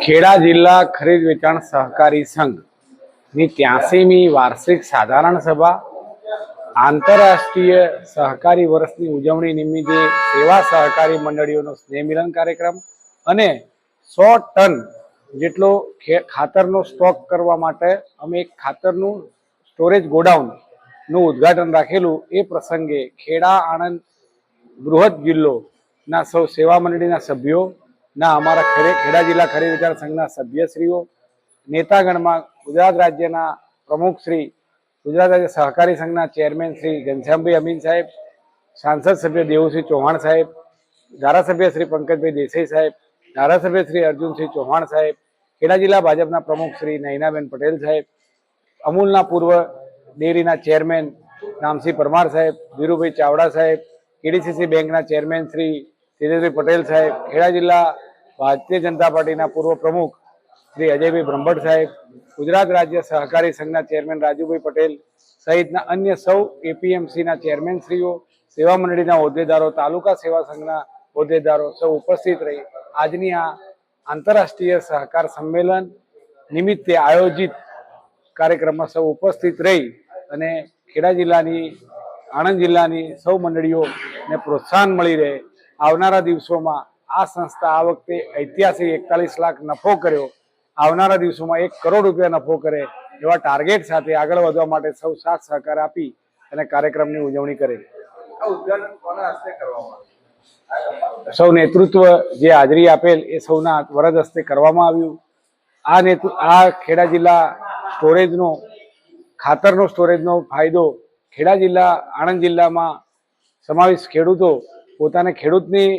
ખેડા જિલ્લા ખરીદ વેચાણ સહકારી સંઘની ત્યાસીમી વાર્ષિક સાધારણ સભા આંતરરાષ્ટ્રીય સહકારી વર્ષની ઉજવણી નિમિત્તે સેવા સહકારી મંડળીઓનો સ્નેહ મિલન કાર્યક્રમ અને સો ટન જેટલો ખાતરનો સ્ટોક કરવા માટે અમે એક ખાતરનું સ્ટોરેજ ગોડાઉનનું ઉદ્ઘાટન રાખેલું. એ પ્રસંગે ખેડા આણંદ બૃહદ જિલ્લો ના સૌ સેવા મંડળીના સભ્યો, ના અમારા ખેડે- જિલ્લા ખરીદ વિચાર સંઘના સભ્યશ્રીઓ, નેતાગણમાં ગુજરાત રાજ્યના પ્રમુખશ્રી ગુજરાત રાજ્ય સહકારી સંઘના ચેરમેન શ્રી ઘનશ્યામભાઈ અમીન સાહેબ, સાંસદ સભ્ય દેવુસિંહ ચૌહાણ સાહેબ, ધારાસભ્ય શ્રી પંકજભાઈ દેસાઈ સાહેબ, ધારાસભ્ય શ્રી અર્જુનસિંહ ચૌહાણ સાહેબ, ખેડા જિલ્લા ભાજપના પ્રમુખ શ્રી નૈનાબેન પટેલ સાહેબ, અમૂલના પૂર્વ ડેરીના ચેરમેન રામસિંહ પરમાર સાહેબ, ધીરુભાઈ ચાવડા સાહેબ, કેડીસીસી બેંકના ચેરમેન શ્રી તેજસભાઈ પટેલ સાહેબ, ખેડા જિલ્લા ભારતીય જનતા પાર્ટીના પૂર્વ પ્રમુખ શ્રી અજયભાઈ બ્રહ્મભટ્ટ સાહેબ, ગુજરાત રાજ્ય સહકારી સંઘના ચેરમેન રાજુભાઈ પટેલ સહિતના અન્ય સૌ એપીએમસીના ચેરમેન શ્રીઓ સેવા મંડળીના હોદ્દેદારો, તાલુકા સેવા સંઘના હોદ્દેદારો સૌ ઉપસ્થિત રહી આજની આ આંતરરાષ્ટ્રીય સહકાર સંમેલન નિમિત્તે આયોજિત કાર્યક્રમમાં સૌ ઉપસ્થિત રહી અને ખેડા જિલ્લાની, આણંદ જિલ્લાની સૌ મંડળીઓને પ્રોત્સાહન મળી રહે આવનારા દિવસોમાં આ સંસ્થા આ વખતે ઐતિહાસિક એકતાલીસ લાખ નફો કર્યો. આવનારા દિવસોમાં એક કરોડ રૂપિયા નફો કરે એવા ટાર્ગેટ સાથે આગળ વધવા માટે સૌ સાથ સહકાર આપી અને કાર્યક્રમની ઉજવણી કરે. આ ઉદ્ઘાટન કોના હસ્તે કરવામાં આવ્યું? સૌ નેતૃત્વ જે હાજરી આપેલ એ સૌના વરદ હસ્તે કરવામાં આવ્યું. આ નેતૃ આ ખેડા જિલ્લા સ્ટોરેજનો ખાતરનો સ્ટોરેજનો ફાયદો ખેડા જિલ્લા આણંદ જિલ્લામાં સમાવેશ ખેડૂતો પોતાને ખેડૂતની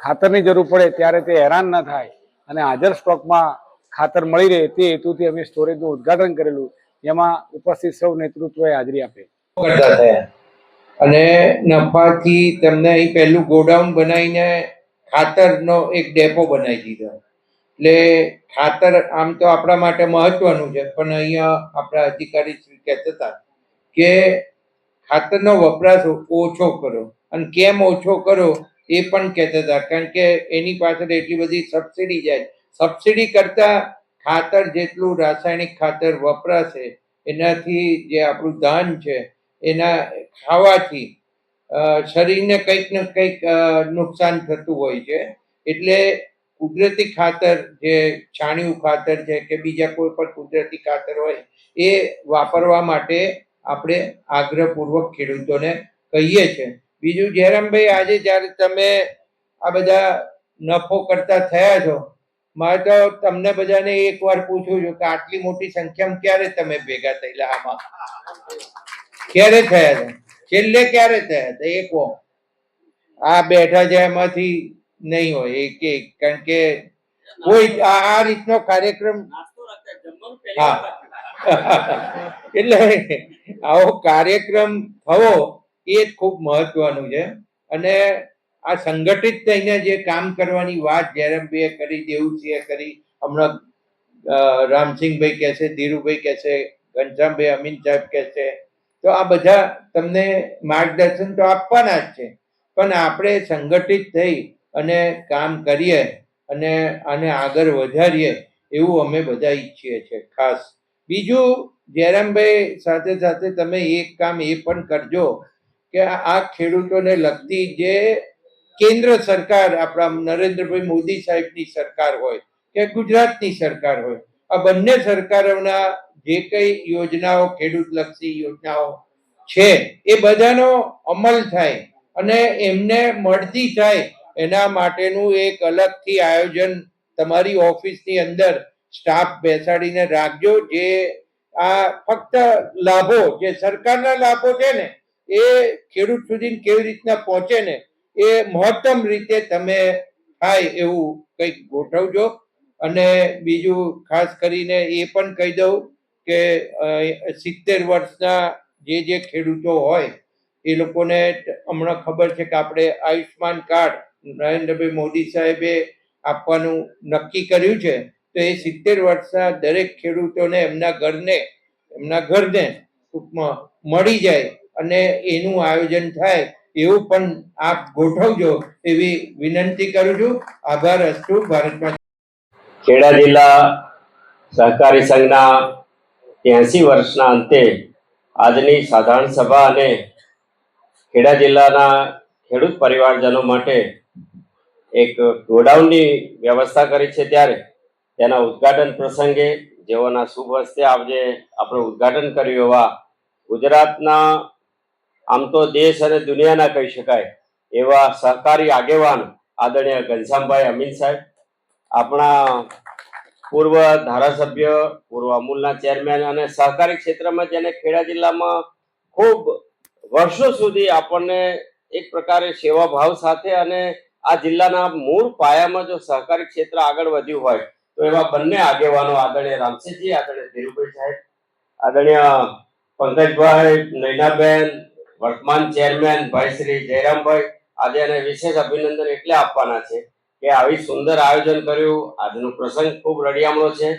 ખાતરની જરૂર પડે ત્યારે તે હેરાન ન થાય અને હાજર સ્ટોકમાં ખાતર મળી રહે તે હેતુથી અમે સ્ટોરેજનું ઉદઘાટન કરેલું. જેમાં ઉપસ્થિત સૌ નેતૃત્વએ હાજરી આપે. અને નફાથી તમને અહીં પહેલું ગોડાઉન બનાવીને ખાતરનો એક ડેપો બનાવી દીધો. એટલે ખાતર આમ તો આપણા માટે મહત્વનું છે, પણ અહીંયા આપણા અધિકારી શ્રી કહેતા હતા કે ખાતરનો વપરાશ ઓછો કરો. અને કેમ ઓછો કરો એ પણ કહેતા હતા. કારણ કે એની પાછળ એટલી બધી સબસિડી જાય. સબસિડી કરતા ખાતર જેટલું રાસાયણિક ખાતર વપરાશે, એનાથી જે આપણું ધાન છે, એના ખાવાથી શરીરને કંઈક ને કંઈક નુકસાન થતું હોય છે. એટલે કુદરતી ખાતર જે છાણિયું ખાતર છે કે બીજા કોઈ પણ કુદરતી ખાતર હોય, એ વાપરવા માટે આપણે આગ્રહપૂર્વક ખેડૂતોને કહીએ છીએ. બીજું જયરામભાઈ આજે જ્યારે તમે આ બધા નફો કરતા થયા છો મારે તો તમને બધાને એક વાર પૂછવું છું કે આટલી મોટી સંખ્યામાં ક્યારે તમે ભેગા થયેલા આમાં? ક્યારે થયા હતા છેલ્લે ક્યારે થયા હતા એક વો આ બેઠા છે એમાંથી નહીં હોય એક એક કારણ કે કોઈ આ આ રીતનો કાર્યક્રમ હા. એટલે આવો કાર્યક્રમ થવો એ જ ખૂબ મહત્વનું છે. અને આ સંગઠિત થઈને જે કામ કરવાની વાત જયરામભાઈએ કરી, દેવુસિંહે કરી, હમણાં રામસિંહભાઈ કહે છે, ધીરુભાઈ કહે છે, ઘનશ્યામભાઈ, અમીન સાહેબ કહે છે. તો આ બધા તમને માર્ગદર્શન તો આપવાના જ છે. પણ આપણે સંગઠિત થઈ અને કામ કરીએ અને આને આગળ વધારીએ એવું અમે બધા ઈચ્છીએ છીએ ખાસ. બીજું, જયરામભાઈ સાથે સાથે તમે એક કામ એ પણ કરજો કે આ ખેડૂતોને લગતી જે કેન્દ્ર સરકાર આપણા નરેન્દ્રભાઈ મોદી સાહેબની સરકાર હોય કે ગુજરાતની સરકાર હોય, આ બંને સરકારોના જે કઈ યોજનાઓ ખેડૂત લક્ષી યોજનાઓ છે, એ બધાનો અમલ થાય અને એમને મળતી થાય, એના માટેનું એક અલગથી આયોજન તમારી ઓફિસની અંદર સ્ટાફ બેસાડીને રાખજો, જે આ ફક્ત લાભો, જે સરકારના લાભો છે ને એ ખેડૂત સુધી કેવી રીતના પહોંચે ને એ મહત્તમ રીતે તમે થાય એવું કંઈક ગોઠવજો. અને બીજું ખાસ કરીને એ પણ કહી દઉં કે સિત્તેર વર્ષના જે જે ખેડૂતો હોય, એ લોકોને હમણાં ખબર છે કે આપણે આયુષ્માન કાર્ડ નરેન્દ્રભાઈ મોદી સાહેબે આપવાનું નક્કી કર્યું છે. તો એ સિત્તેર વર્ષના દરેક ખેડૂતોને એમના ઘરને એમના ઘરને ટૂંકમાં મળી જાય. અને એનું આયોજન થાય એવું પણ આપ ગોઠવજો એવી વિનંતી કરું છું. આભાર અસ્તુ ભારતમાં. ખેડા જિલ્લા સહકારી સંઘના ત્યાસી વર્ષના અંતે આજની સાધારણ સભા અને ખેડા જિલ્લાના ખેડૂત પરિવારજનો માટે એક ગોડાઉનની વ્યવસ્થા કરી છે ત્યારે તેના ઉદ્ઘાટન પ્રસંગે જેઓના શુભ હસ્તે આજે આપણે ઉદ્ઘાટન કર્યું એવા ગુજરાતના આમ તો દેશ અને દુનિયાના કહી શકાય એવા સહકારી આગેવાન આદરણીય ઘનશ્યામભાઈ અમીન સાહેબ. આપણા પૂર્વ ધારાસભ્ય, પૂર્વ અમૂલના ચેરમેન અને સહકારી ક્ષેત્રમાં જેને ખેડા જિલ્લામાં ખૂબ વર્ષો સુધી આપણને એક પ્રકારે સેવા ભાવ સાથે અને આ જિલ્લાના મૂળ પાયામાં જો સહકારી ક્ષેત્ર આગળ વધ્યું હોય, તો એવા બંને આગેવાનો આદરણીય રામસિંહજી આદરણીય ધીરુભાઈ સાહેબ, આદરણીય પંકજભાઈ નૈનાબેન વર્તમાન ચેરમેન ભાઈ શ્રી જયરામભાઈ આજે એને વિશેષ અભિનંદન એટલે આપવાના છે કે આવી સુંદર આયોજન કર્યું. આજનો પ્રસંગ ખૂબ રડિયામણો છે.